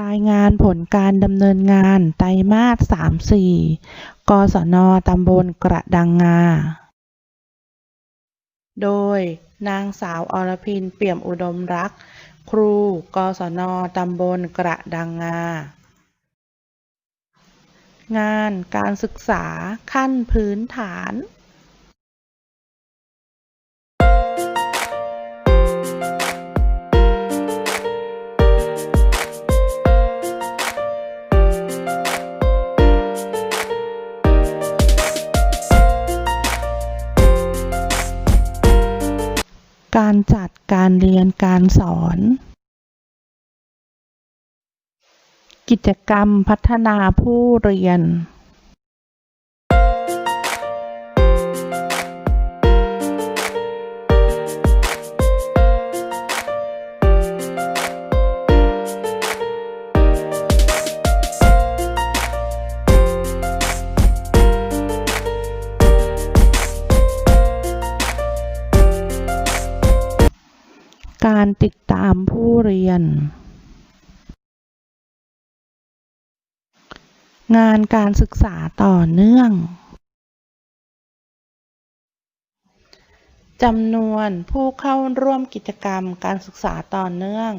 รายงานผลการดำเนินงานไตรมาส 3-4 กศน ตำบลกระดังงา โดยนางสาวอรพินเปี่ยมอุดมรัก ครู กศน ตำบลกระดังงา งานการศึกษาขั้นพื้นฐาน การจัดการเรียนการสอน กิจกรรมพัฒนาผู้เรียน การติดตามผู้เรียน งานการศึกษาต่อเนื่องจำนวนผู้เข้าร่วมกิจกรรมการศึกษาต่อเนื่อง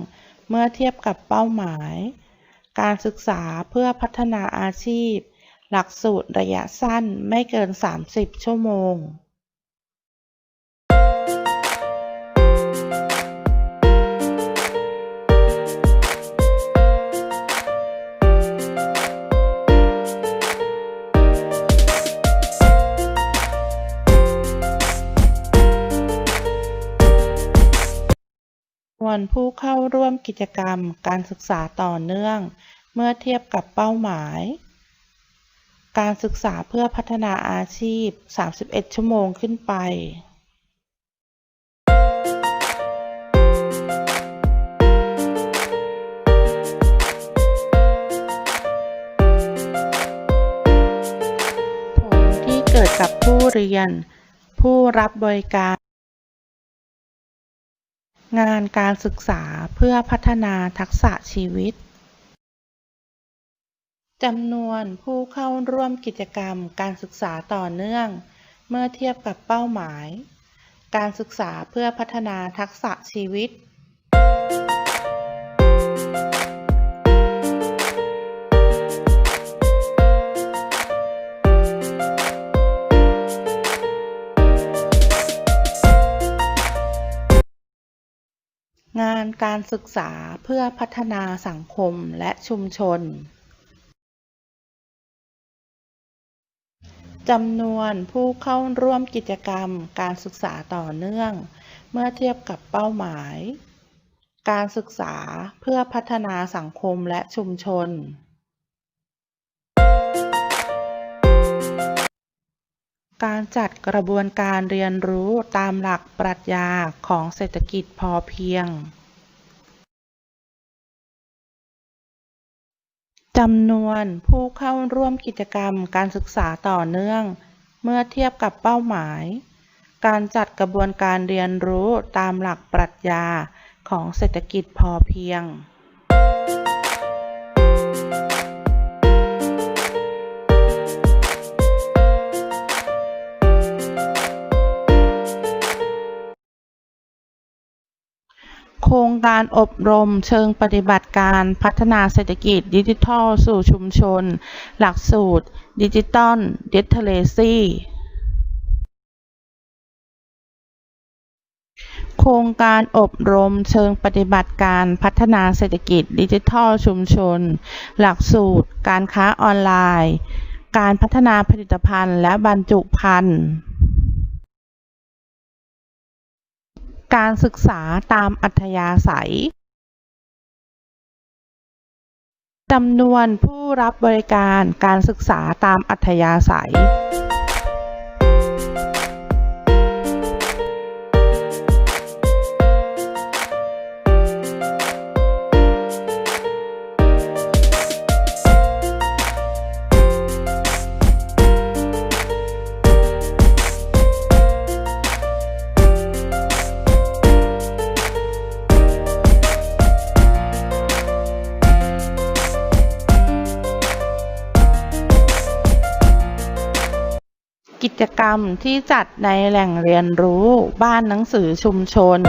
เมื่อเทียบกับเป้าหมาย การศึกษาเพื่อพัฒนาอาชีพ หลักสูตรระยะสั้นไม่เกิน 30 ชั่วโมง วนผู้เข้าร่วมกิจกรรมการศึกษาต่อเนื่อง เมื่อเทียบกับเป้าหมาย การศึกษาเพื่อพัฒนาอาชีพ 31 ชั่วโมงขึ้นไปผลที่เกิดกับผู้เรียน ผู้รับบริการ งานการศึกษาเพื่อพัฒนาทักษะชีวิตจำนวนผู้เข้าร่วมกิจกรรมการศึกษาต่อเนื่อง เมื่อเทียบกับเป้าหมาย การศึกษาเพื่อพัฒนาทักษะชีวิตานการศึกษาเพื่อพัฒนาสังคมและชุมชนจำนวนผู้เข้าร่วมกิจกรรมการศึกษาต่อเนื่อง เมื่อเทียบกับเป้าหมาย การศึกษาเพื่อพัฒนาสังคมและชุมชน การจัดกระบวนการเรียนรู้ตามหลักปรัชญาของเศรษฐกิจพอเพียง จำนวนผู้เข้าร่วมกิจกรรมการศึกษาต่อเนื่อง เมื่อเทียบกับเป้าหมาย การจัดกระบวนการเรียนรู้ตามหลักปรัชญาของเศรษฐกิจพอเพียง โครงการอบรมเชิงปฏิบัติการพัฒนาเศรษฐกิจดิจิทัลสู่ชุมชน หลักสูตร ดิจิตอลดิทเลซีโครงการอบรมเชิงปฏิบัติการพัฒนาเศรษฐกิจดิจิทัลชุมชน หลักสูตร การค้าออนไลน์ การพัฒนาผลิตภัณฑ์และบรรจุภัณฑ์ การศึกษาตามอัธยาศัยจำนวนผู้รับบริการการศึกษาตามอัธยาศัย กิจกรรมที่จัดในแหล่งเรียนรู้บ้านหนังสือชุมชน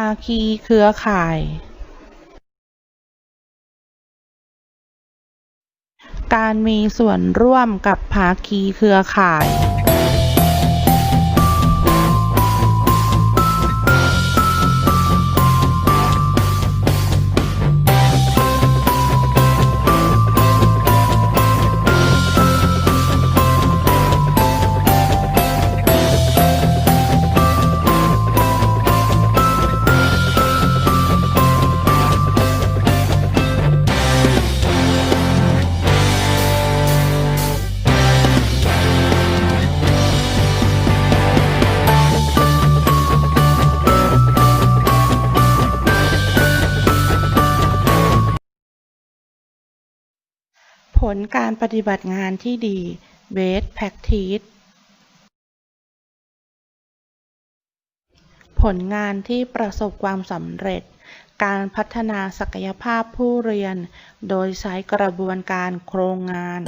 าคีเครือข่าย การมีส่วนร่วมกับภาคีเครือข่าย ลการปฏิบัติงานที่ดี Best Practice ผลงานที่ประสบความสำเร็จ การพัฒนาศักยภาพผู้เรียน โดยใช้กระบวนการโครงงาน